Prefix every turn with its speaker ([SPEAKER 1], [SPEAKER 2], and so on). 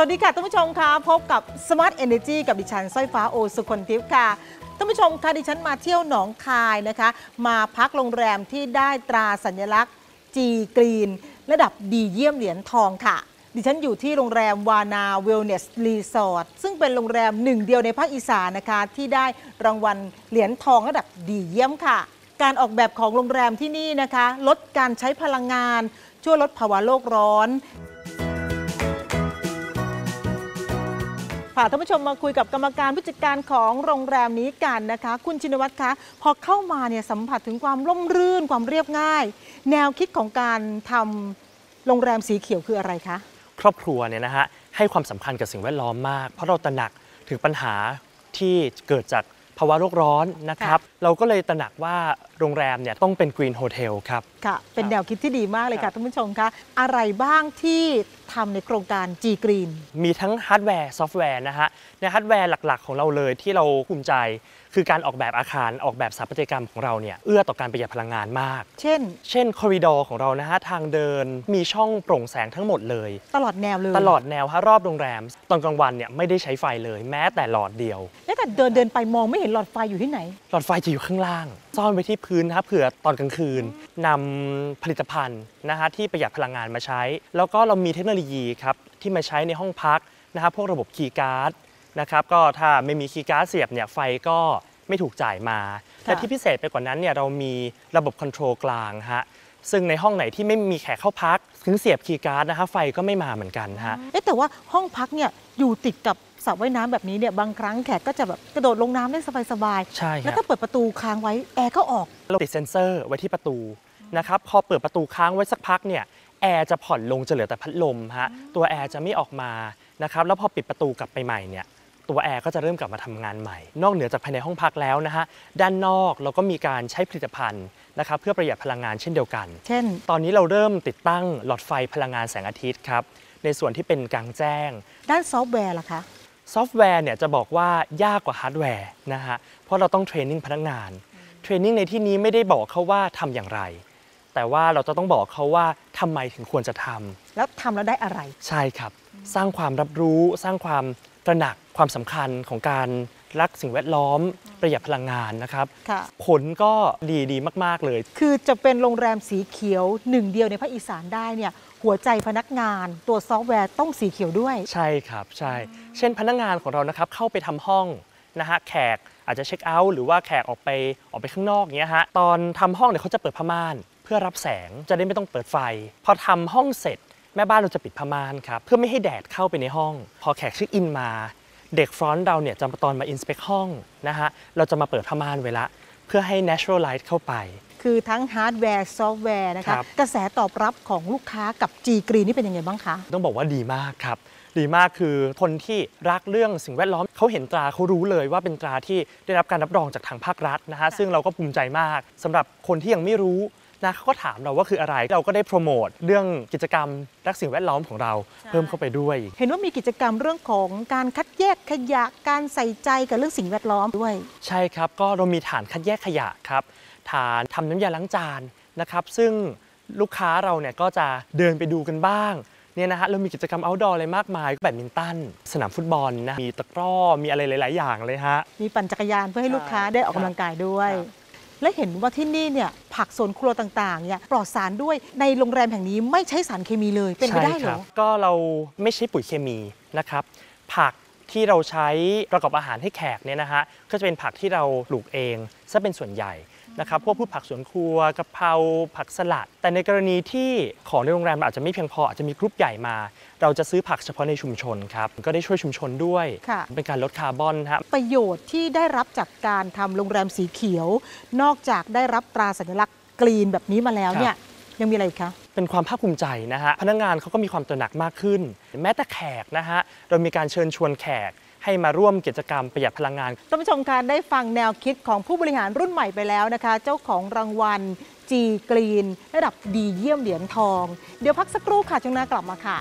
[SPEAKER 1] สวัสดีค่ะท่านผู้ชมค่ะพบกับ Smart Energy กับดิฉันสร้อยฟ้าโอสุคนทิพย์ค่ะท่านผู้ชมค่ะดิฉันมาเที่ยวหนองคายนะคะ มาพักโรงแรมที่ได้ตราสัญลักษณ์ G Green ระดับดีเยี่ยมเหรียญทองค่ะ ดิฉันอยู่ที่โรงแรมวานาเวลเนสรีสอร์ทซึ่งเป็นโรงแรมหนึ่งเดียวในภาคอีสานนะคะ ที่ได้รางวัลเหรียญทองระดับดีเยี่ยมค่ะ การออกแบบของโรงแรมที่นี่นะคะ ลดการใช้พลังงาน ช่วยลดภาวะโลกร้อน ค่ะท่านผู้ชมมาคุยกับกรรมการผู้จัดการของโรงแรมนี้กันนะคะ คุณชินวัตรคะพอเข้ามาเนี่ยสัมผัสถึงความร่มรื่นความเรียบง่าย แนวคิดของการทำโรงแรมสีเขียวคืออะไรคะ
[SPEAKER 2] ครอบครัวเนี่ยนะฮะให้ความสำคัญกับสิ่งแวดล้อมมาก เพราะเราตระหนักถึงปัญหาที่เกิดจาก ภาวะโลกร้อนนะครับ เราก็เลยตระหนักว่าโรงแรมเนี่ยต้องเป็นกรีนโฮเทลครับ
[SPEAKER 1] ค่ะ เป็นแนวคิดที่ดีมากเลย
[SPEAKER 2] ครั
[SPEAKER 1] ค่ะ
[SPEAKER 2] บ
[SPEAKER 1] ท่านผู้ชมคะอะไรบ้างที่ทำในโครงการ G Green
[SPEAKER 2] มีทั้งฮาร์ดแวร์ซอฟต์แวร์นะฮะ ในฮาร์ดแวร์หลัก ๆ ของเราเลยที่เราภูมิใจ คือการออกแบบอาคารออกแบบสถาปัตยกรรมของเราเนี่ยเอื้อต่อการประหยัดพลังงานมาก
[SPEAKER 1] เช่น
[SPEAKER 2] เช่นคอริดอร์ของเรานะฮะทางเดินมีช่องโปร่งแสงทั้งหมดเลย
[SPEAKER 1] ตลอดแนวเลย
[SPEAKER 2] ตลอดแนวฮะรอบโรงแรม ตอนกลางวันเนี่ยไม่ได้ใช้ไฟเลยแม้แต่หลอดเดียว
[SPEAKER 1] แล้วแต่เดินเดินไปมองไม่เห็นหลอดไฟอยู่ที่ไหน
[SPEAKER 2] หลอดไฟจะอยู่ข้างล่าง ซ่อนไว้ที่พื้นนะครับเผื่อตอนกลางคืนนำผลิตภัณฑ์นะฮะที่ประหยัดพลังงานมาใช้ แล้วก็เรามีเทคโนโลยีครับที่มาใช้ในห้องพักนะครับพวกระบบคีย์การ์ดนะครับก็ถ้าไม่มีคีย์การ์ดเสียบเนี่ยไฟก็ไม่ถูกจ่ายมาและที่พิเศษไปกว่านั้นเนี่ยเรามีระบบคอนโทรลกลางฮะซึ่งในห้องไหนที่ไม่มีแขกเข้าพัก ถึงเสียบคีย์การ์ดนะฮะไฟก็ไม่มาเหมือนกันฮะ
[SPEAKER 1] เอ๊ะแต่ว่าห้องพักเนี่ยอยู่ติดกับ สระว่ายน้ำแบบนี้เนี่ยบางครั้งแขกก็จะแบบกระโดดลงน้ำได้สบาย
[SPEAKER 2] ใช่
[SPEAKER 1] ๆ
[SPEAKER 2] ค
[SPEAKER 1] แล้ว
[SPEAKER 2] รับ
[SPEAKER 1] ก็เปิดประตูค้างไว้แอร์ก็ออก
[SPEAKER 2] เราติดเซ็นเซอร์ไว้ที่ประตูนะครับพอเปิดประตูค้างไว้สักพักเนี่ยแอร์จะผ่อนลงจะเหลือแต่พัดลมฮะตัวแอร์จะไม่ออกมานะครับแล้วพอปิดประตูกลับไปใหม่เนี่ยตัวแอร์ก็จะเริ่มกลับมาทำงานใหม่ นอกเหนือจากภายในห้องพักแล้วนะฮะด้านนอกเราก็มีการใช้ผลิตภัณฑ์นะครับเพื่อประหยัดพลังงานเช่นเดียวกัน
[SPEAKER 1] เช่น
[SPEAKER 2] ตอนนี้เราเริ่มติดตั้งหลอดไฟพลังงานแสงอาทิตย์ครับในส่วนที่เป็นกลางแจ้ง
[SPEAKER 1] ด้านซอฟต์แวร์ล่ะคะ
[SPEAKER 2] ซอฟต์แวร์เนี่ยจะบอกว่ายากกว่าฮาร์ดแวร์นะฮะเพราะเราต้องเทรนนิ่งพนักงานเทรนนิ่งในที่นี้ไม่ได้บอกเขาว่าทำอย่างไร แต่ว่าเราจะต้องบอกเขาว่าทำไมถึงควรจะทำ
[SPEAKER 1] แล้วทำแล้วได้อะไร
[SPEAKER 2] ใช่ครับ สร้างความรับรู้สร้างความตระหนักความสำคัญของการรักสิ่งแวดล้อมประหยัดพลังงานนะครับ
[SPEAKER 1] ค่ะ
[SPEAKER 2] ผลก็ดีดีมาก ๆ เลย
[SPEAKER 1] คือจะเป็นโรงแรมสีเขียวหนึ่งเดียวในภาคอีสานได้เนี่ย หัวใจพนักงาน ตัวซอฟต์แวร์ต้องสีเขียวด้วย
[SPEAKER 2] ใช่ครับใช่ เช่นพนักงานของเรานะครับเข้าไปทำห้องนะฮะแขกอาจจะเช็คเอาท์หรือว่าแขกออกไปออกไปข้างนอกเงี้ยฮะตอนทำห้องเนี่ยเขาจะเปิดผ้าม่าน เพื่อรับแสงจะได้ไม่ต้องเปิดไฟ พอทำห้องเสร็จ แม่บ้านเราจะปิดผ้าม่านครับเพื่อไม่ให้แดดเข้าไปในห้อง พอแขกเช็คอินมา เด็กฟรอนต์เราเนี่ยจะมาตอนมาอินสเปคห้องนะฮะเราจะมาเปิดผ้าม่านไว้ละเพื่อให้ natural light เข้าไป
[SPEAKER 1] คือทั้งฮาร์ดแวร์ซอฟต์แวร์นะคะ
[SPEAKER 2] ครับ
[SPEAKER 1] กระแสตอบรับของลูกค้ากับ G Green นี่เป็นยังไงบ้างคะ
[SPEAKER 2] ต้องบอกว่าดีมากครับ ดีมากคือคนที่รักเรื่องสิ่งแวดล้อมเขาเห็นตราเขารู้เลยว่าเป็นตราที่ได้รับการรับรองจากทางภาครัฐนะฮะซึ่งเราก็ภูมิใจมากสำหรับคนที่ยังไม่รู้นะเขาก็ถามเราว่าคืออะไรเราก็ได้โปรโมทเรื่องกิจกรรมรักสิ่งแวดล้อมของเราเพิ่มเข้าไปด้วย
[SPEAKER 1] เห็นว่ามีกิจกรรมเรื่องของการคัดแยกขยะการใส่ใจกับเรื่องสิ่งแวดล้อมด้วย
[SPEAKER 2] ใช่ครับ ก็เรามีฐานคัดแยกขยะครับ ฐานทำน้ำยาล้างจานนะครับ ซึ่งลูกค้าเราเนี่ยก็จะเดินไปดูกันบ้างเนี่ยนะฮะเรามีกิจกรรม outdoor อะไรมากมายแบดมินตัน สนามฟุตบอลนะมีตะกร้อมีอะไรหลาย ๆ อย่างเลยฮะ
[SPEAKER 1] มีปั่นจักรยานเพื่อให้ลูกค้า
[SPEAKER 2] ใช่
[SPEAKER 1] ได้ออกกำลังกายด้วย
[SPEAKER 2] ครับ
[SPEAKER 1] และเห็นว่าที่นี่เนี่ยผักสวนครัวต่างๆเนี่ยปลอดสารด้วยในโรงแรมแห่งนี้ไม่ใช้สารเคมีเลยเป็นไปได้เหร
[SPEAKER 2] ใช่ค
[SPEAKER 1] อ
[SPEAKER 2] บก็เราไม่ใช้ปุ๋ยเคมีนะครับ ผักที่เราใช้ประกอบอาหารให้แขกเนี่ยนะฮะก็จะเป็นผักที่เราปลูกเองซะเป็นส่วนใหญ่ นะครับพวกพืชผักสวนครัวกะเพราผักสลัด แต่ในกรณีที่ของในโรงแรมอาจจะไม่เพียงพออาจจะมีกรุ๊ปใหญ่มา เราจะซื้อผักเฉพาะในชุมชนครับก็ได้ช่วยชุมชนด้วย
[SPEAKER 1] ค่ะ
[SPEAKER 2] เป็นการลดคาร์บอนฮะ
[SPEAKER 1] ประโยชน์ที่ได้รับจากการทำโรงแรมสีเขียว นอกจากได้รับตราสัญลักษณ์กรีนแบบนี้มาแล้วเนี่ยยังมีอะไรอีกคะ
[SPEAKER 2] เป็นความภาคภูมิใจนะฮะพนักงานเขาก็มีความตระหนักมากขึ้น แม้แต่แขกนะฮะเรามีการเชิญชวนแขก ให้มาร่วมกิจกรรมประหยัดพลังงาน
[SPEAKER 1] ท่านผู้ชมคะได้ฟังแนวคิดของผู้บริหารรุ่นใหม่ไปแล้วนะคะ เจ้าของรางวัลจีกรีนระดับดีเยี่ยมเหรียญทอง เดี๋ยวพักสักครู่ค่ะช่วงหน้ากลับมาค่ะ